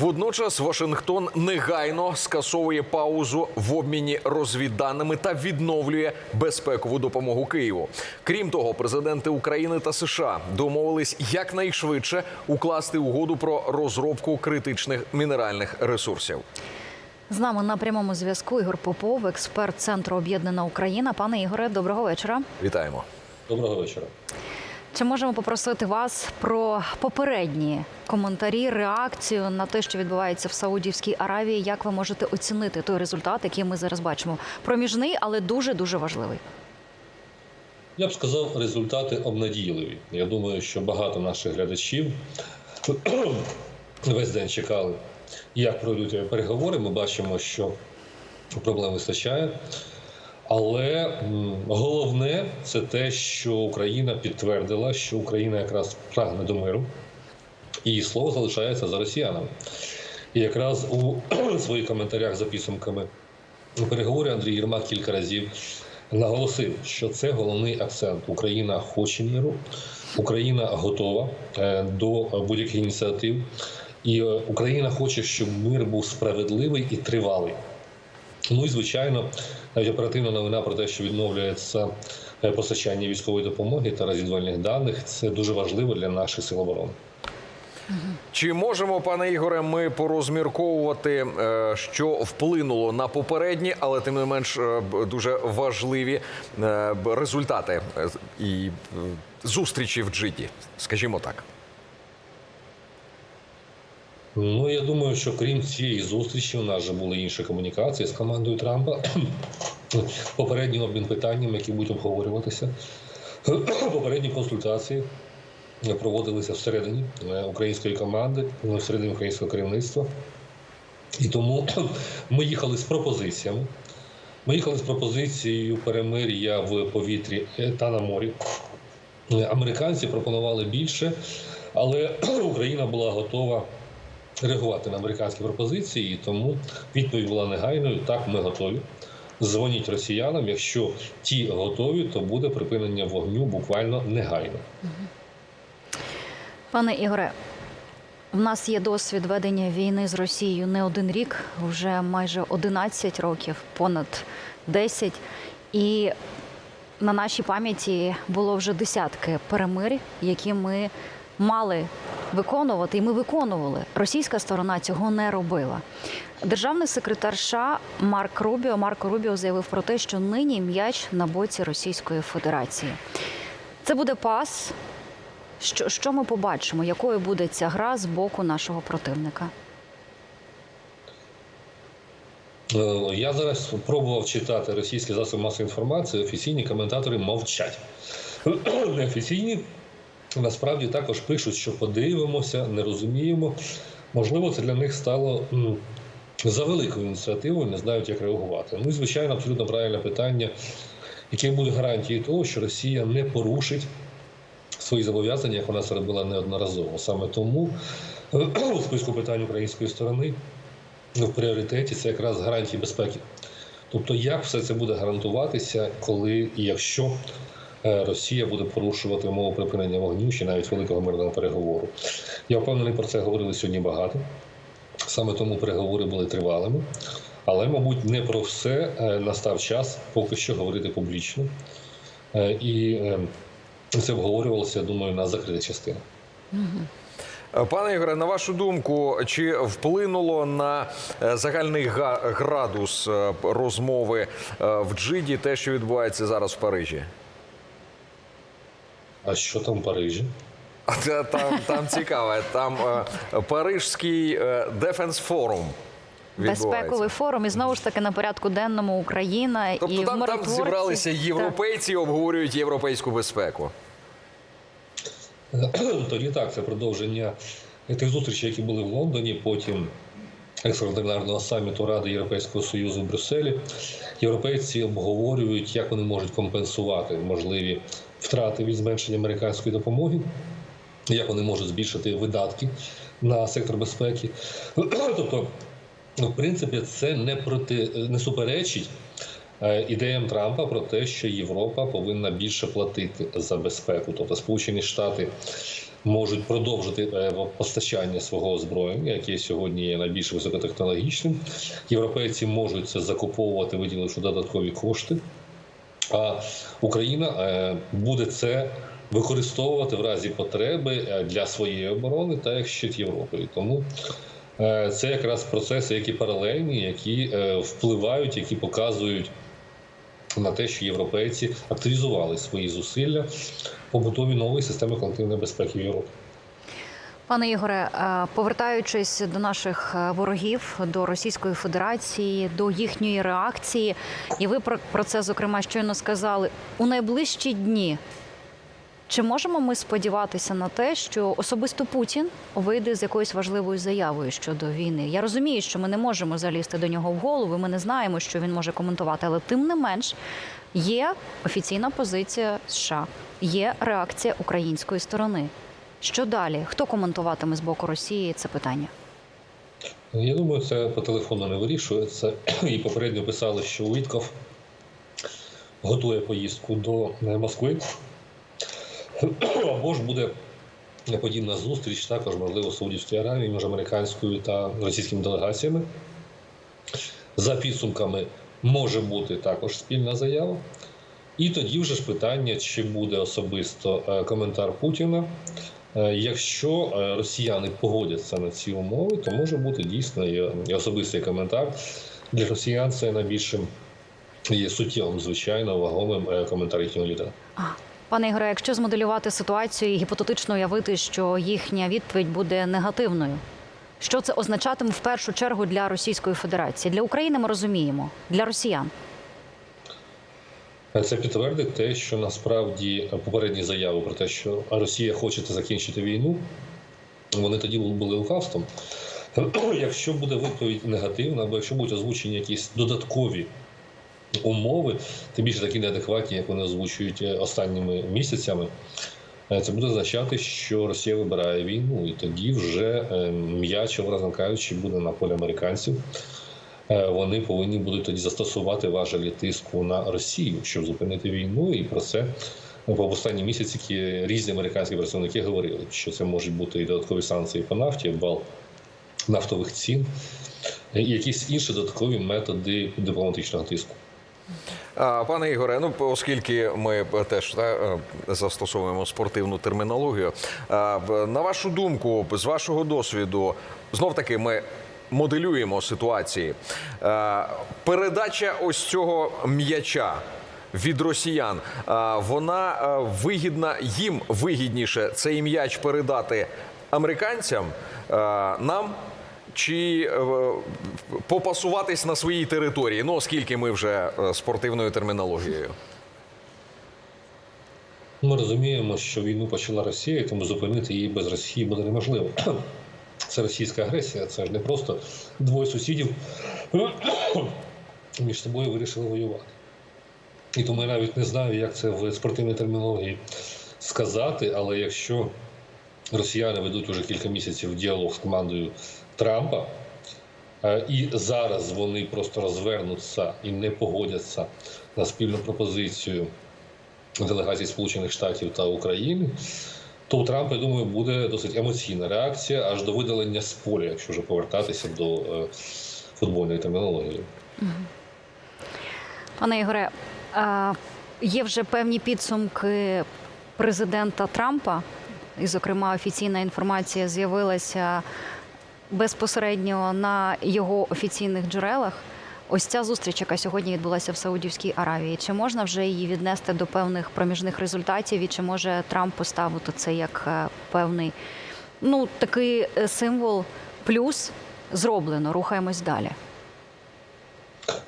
Водночас Вашингтон негайно скасовує паузу в обміні розвідданими та відновлює безпекову допомогу Києву. Крім того, президенти України та США домовились якнайшвидше укласти угоду про розробку критичних мінеральних ресурсів. З нами на прямому зв'язку Ігор Попов, експерт центру Об'єднана Україна. Пане Ігоре, доброго вечора. Вітаємо. Доброго вечора. Чи можемо попросити вас про попередні коментарі, реакцію на те, що відбувається в Саудівській Аравії? Як ви можете оцінити той результат, який ми зараз бачимо? Проміжний, але дуже дуже важливий. Я б сказав, результати обнадійливі. Я думаю, що багато наших глядачів весь день чекали, як пройдуть переговори. Ми бачимо, що проблем вистачає. Але головне це те, що Україна підтвердила, що Україна якраз прагне до миру, і слово залишається за росіянами. І якраз у своїх коментарях за підсумками переговорів Андрій Єрмак кілька разів наголосив, що це головний акцент. Україна хоче міру, Україна готова е, до будь-яких ініціатив, і е, Україна хоче, щоб мир був справедливий і тривалий. Ну і звичайно, навіть оперативна новина про те, що відновлюється е, постачання військової допомоги та розвідувальних даних, це дуже важливо для наших сил оборони. Чи можемо, пане Ігоре, ми порозмірковувати, е, що вплинуло на попередні, але тим не менш е, дуже важливі результати і зустрічі в Джиді, скажімо так. Ну я думаю, що крім цієї зустрічі, у нас вже були інші комунікації з командою Трампа. Попередній обмін питанням, які будуть обговорюватися. Попередні консультації проводилися всередині е, української команди, е, всередині українського керівництва. І тому ми їхали з пропозиціями. Ми їхали з пропозицією перемир'я в повітрі е, та на морі. Е, Американці пропонували більше, але Україна була готова реагувати на американські пропозиції, і тому відповідь була негайною. Так, ми готові. Дзвоніть росіянам. Якщо ті готові, то буде припинення вогню буквально негайно. Пане Ігоре, в нас є досвід ведення війни з Росією не один рік, вже майже 11 років, понад 10. І на нашій пам'яті було вже десятки перемирь, які ми мали виконувати, і ми виконували. Російська сторона цього не робила. Державний секретар США Марк Рубіо Марко Рубіо заявив про те, що нині м'яч на боці Російської Федерації. Це буде пас. Що, що ми побачимо? Якою буде ця гра з боку нашого противника? Е, Я зараз пробував читати російські засоби масової інформації. Офіційні коментатори мовчать. Неофіційні насправді також пишуть, що подивимося, не розуміємо. Можливо, це для них стало за великою ініціативою, не знають, як реагувати. Ну і звичайно, абсолютно правильне питання, які будуть гарантії того, що Росія не порушить свої зобов'язання, як вона це робила неодноразово. Саме тому у списку питань української сторони ну, в пріоритеті це якраз гарантії безпеки. Тобто, як все це буде гарантуватися, коли і якщо е, Росія буде порушувати умови припинення вогню чи навіть великого мирного переговору. Я впевнений про це говорили сьогодні багато. Саме тому переговори були тривалими. Але, мабуть, не про все е, настав час поки що говорити публічно. Е, І е, це обговорювалося, я думаю, на закритих частинах. Е, Пане Ігоре, на вашу думку, чи вплинуло на е, загальний га- градус е, розмови е, в Джиді те, що відбувається зараз в Парижі? А що там в Парижі? Там, там цікаве. Там е, Парижський е, Дефенс форум. Безпековий форум і знову ж таки на порядку денному Україна і Тобто там, там миротворці. зібралися Так. європейці, обговорюють європейську безпеку. Тоді так, це продовження тих зустрічей, які були в Лондоні, потім екстраординарного саміту Ради Європейського Союзу в Брюсселі. Європейці обговорюють, як вони можуть компенсувати можливі втрати від зменшення американської допомоги, як вони можуть збільшити видатки на сектор безпеки. Тобто, ну, в принципі, це не проти не суперечить е, ідеям Трампа про те, що Європа повинна більше платити за безпеку. Тобто Сполучені Штати можуть продовжити е, постачання свого озброєння, яке сьогодні є найбільш високотехнологічним. Європейці можуть це закуповувати, виділивши додаткові кошти. А Україна е, буде це використовувати в разі потреби е, для своєї оборони та як щит Європи. Тому е, це якраз процеси, які паралельні, які впливають, які показують на те, що європейці активізували свої зусилля в побудові нової системи колективної безпеки в Європі. Пане Ігоре, е, повертаючись до наших е, ворогів, до Російської Федерації, до їхньої реакції, і ви про, про це зокрема щойно сказали у найближчі дні. Чи можемо ми сподіватися на те, що особисто Путін вийде з якоюсь важливою заявою щодо війни? Я розумію, що ми не можемо залізти до нього в голову. Ми не знаємо, що він може коментувати, але тим не менш є офіційна позиція США, є реакція української сторони. Що далі? Хто коментуватиме з боку Росії це питання? Я думаю, це по телефону не вирішується. І попередньо писали, що Уітков готує поїздку до е, Москви. Або ж буде подібна зустріч, також, можливо, в Аравії між американською та російськими делегаціями. За підсумками може бути також спільна заява. І тоді вже ж питання, чи буде особисто е, коментар Путіна. Е, Якщо е, росіяни погодяться на ці умови, то може бути дійсно і особистий коментар. Для росіян це найбільшим є суттєвим, звичайно, вагомим е, коментар їхнього лідера. Пане Ігоре, якщо змоделювати ситуацію і гіпотетично уявити, що їхня відповідь буде негативною, що це означатиме в першу чергу для Російської Федерації? Для України ми розуміємо, для росіян. Це підтвердить те, що насправді попередні заяви про те, що Росія хоче закінчити війну, вони тоді були лукавством. Якщо буде відповідь негативна, або якщо будуть озвучені якісь додаткові умови, тим більше такі неадекватні, як вони озвучують е, останніми місяцями, е, це буде означати, що Росія вибирає війну, і тоді вже е, м'яч, образно кажучи, буде на полі американців. Е, Вони повинні будуть тоді застосувати важелі тиску на Росію, щоб зупинити війну, і про це по останні місяці різні американські представники говорили, що це можуть бути і додаткові санкції по нафті, бал нафтових цін, і якісь інші додаткові методи дипломатичного тиску. Пане Ігоре, ну оскільки ми теж та, е, застосовуємо спортивну термінологію, на вашу думку, з вашого досвіду, знов таки ми моделюємо ситуації. Передача ось цього м'яча. Від росіян вона вигідна їм вигідніше цей м'яч передати американцям нам чи е, попасуватись на своїй території, ну оскільки ми вже е, спортивною термінологією. Ми розуміємо, що війну почала Росія, тому зупинити її без Росії буде неможливо. Це російська агресія, це ж не просто двоє сусідів між собою вирішили воювати. І тому я навіть не знаю, як це в спортивній термінології сказати, але якщо росіяни ведуть уже кілька місяців діалог з командою Трампа, е, і зараз вони просто розвернуться і не погодяться на спільну пропозицію делегацій Сполучених Штатів та України, то у Трампа, я думаю, буде досить емоційна реакція аж до видалення з поля, якщо вже повертатися до е, футбольної термінології. Пане Ігоре, є вже певні підсумки президента Трампа, і, зокрема, офіційна інформація з'явилася безпосередньо на його офіційних джерелах. Ось ця зустріч, яка сьогодні відбулася в Саудівській Аравії. Чи можна вже її віднести до певних проміжних результатів? І чи може Трамп поставити це як е, певний ну такий е, символ плюс зроблено? Рухаємось далі.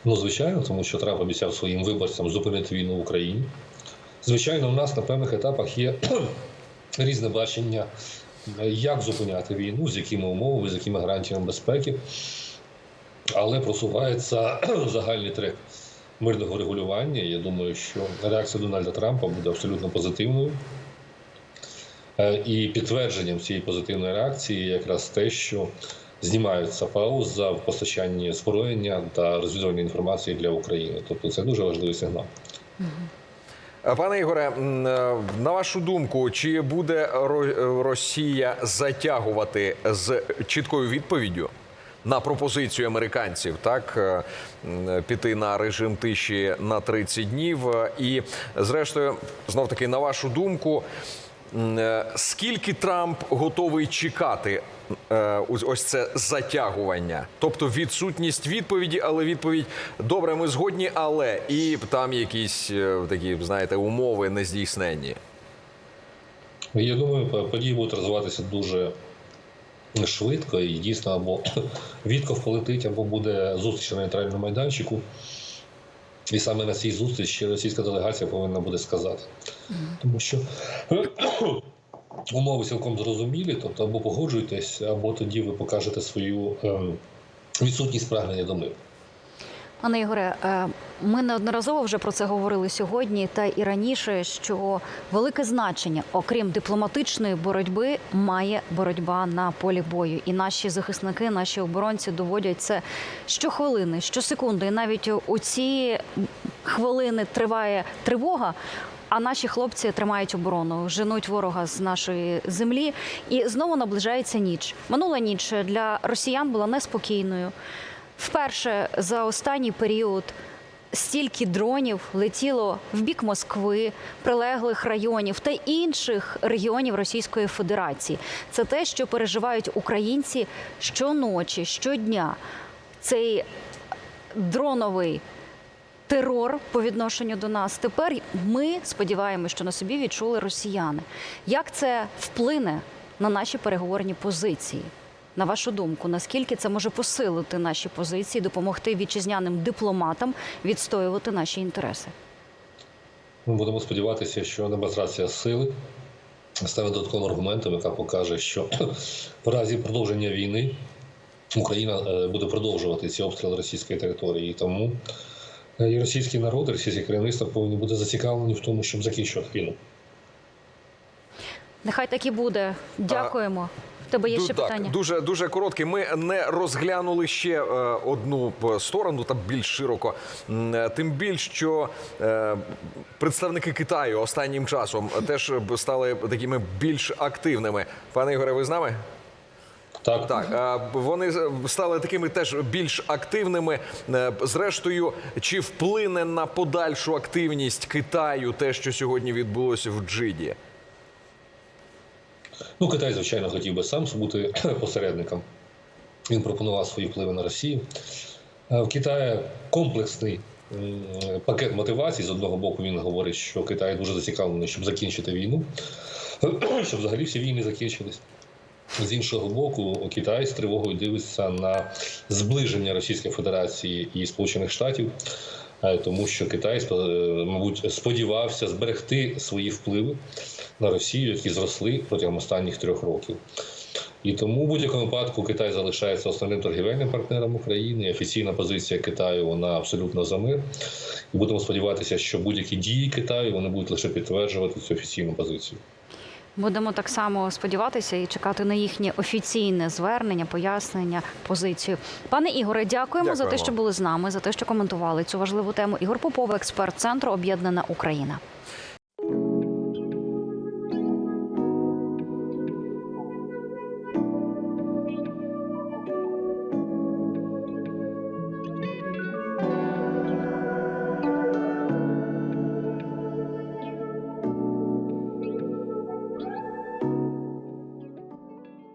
Ну, звичайно, тому що Трамп обіцяв своїм виборцям зупинити війну в Україні. Звичайно, у нас на певних етапах є різне бачення, як зупиняти війну, з якими умовами, з якими гарантіями безпеки. Але просувається загальний трек мирного регулювання. Я думаю, що реакція Дональда Трампа буде абсолютно позитивною. Е, І підтвердженням цієї позитивної реакції якраз те, що знімаються пауза в постачанні озброєння та розвідувальної інформації для України. Тобто це дуже важливий сигнал. Пане Ігоре, е, на вашу думку, чи буде Росія затягувати з чіткою відповіддю на пропозицію американців, так е, піти на режим тиші на 30 днів? І, зрештою, знов таки, на вашу думку, е, скільки Трамп готовий чекати? е, ось- це затягування, тобто відсутність відповіді, але відповідь добре, ми згодні, але і там якісь такі, знаєте, умови нездійсненні. Я думаю, події будуть розвиватися дуже швидко і дійсно або Вітков полетить, або буде зустріч на нейтральному майданчику. І саме на цій зустрічі російська делегація повинна буде сказати. Тому що умови цілком зрозумілі, тобто або погоджуєтесь, або тоді ви покажете свою ем, відсутність прагнення до миру. Пане Ігоре, е, ми неодноразово вже про це говорили сьогодні, та і раніше, що велике значення, окрім дипломатичної боротьби, має боротьба на полі бою. І наші захисники, наші оборонці доводять це щохвилини, щосекунди. І навіть у ці хвилини триває тривога. А наші хлопці тримають оборону, женуть ворога з нашої землі, і знову наближається ніч. Минула ніч для росіян була неспокійною. Вперше за останній період стільки дронів летіло в бік Москви, прилеглих районів та інших регіонів Російської Федерації. Це те, що переживають українці щоночі, щодня. Цей дроновий терор по відношенню до нас. Тепер ми сподіваємося, що на собі відчули росіяни. Як це вплине на наші переговорні позиції? На вашу думку, наскільки це може посилити наші позиції, допомогти вітчизняним дипломатам відстоювати наші інтереси? Ми будемо сподіватися, що демонстрація сили стане додатковим аргументом, яка покаже, що в разі продовження війни Україна е, буде продовжувати ці обстріли російської території. І тому е, і російський народ, і російське керівництво повинні бути зацікавлені в тому, щоб закінчувати війну. Нехай так і буде. Дякуємо. Тебе є ще так, питання? Дуже дуже коротке. Ми не розглянули ще е, одну сторону, та більш широко. Е, Тим більш, що е, представники Китаю останнім часом теж стали такими більш активними. Пане Ігоре, ви з нами? Так, Так, вони стали такими теж більш активними. Зрештою, чи вплине на подальшу активність Китаю те, що сьогодні відбулося в Джиді? Ну, Китай, звичайно, хотів би сам бути посередником. Він пропонував свої впливи на Росію. Е, В Китаї комплексний пакет мотивацій. З одного боку, він говорить, що Китай дуже зацікавлений, щоб закінчити війну, щоб взагалі всі війни закінчились. З іншого боку, Китай з тривогою дивиться на зближення Російської Федерації і Сполучених Штатів, тому що Китай, е, мабуть, сподівався зберегти свої впливи на Росію, які зросли протягом останніх трьох років. І тому в будь-якому випадку Китай залишається основним торгівельним партнером України. Офіційна позиція Китаю вона абсолютно за мир. І будемо сподіватися, що будь-які дії Китаю вони будуть лише підтверджувати цю офіційну позицію. Будемо так само сподіватися і чекати на їхнє офіційне звернення, пояснення, позицію. Пане Ігоре, дякуємо, за те, що були з нами, за те, що коментували цю важливу тему. Ігор Попов, експерт центру Об'єднана Україна.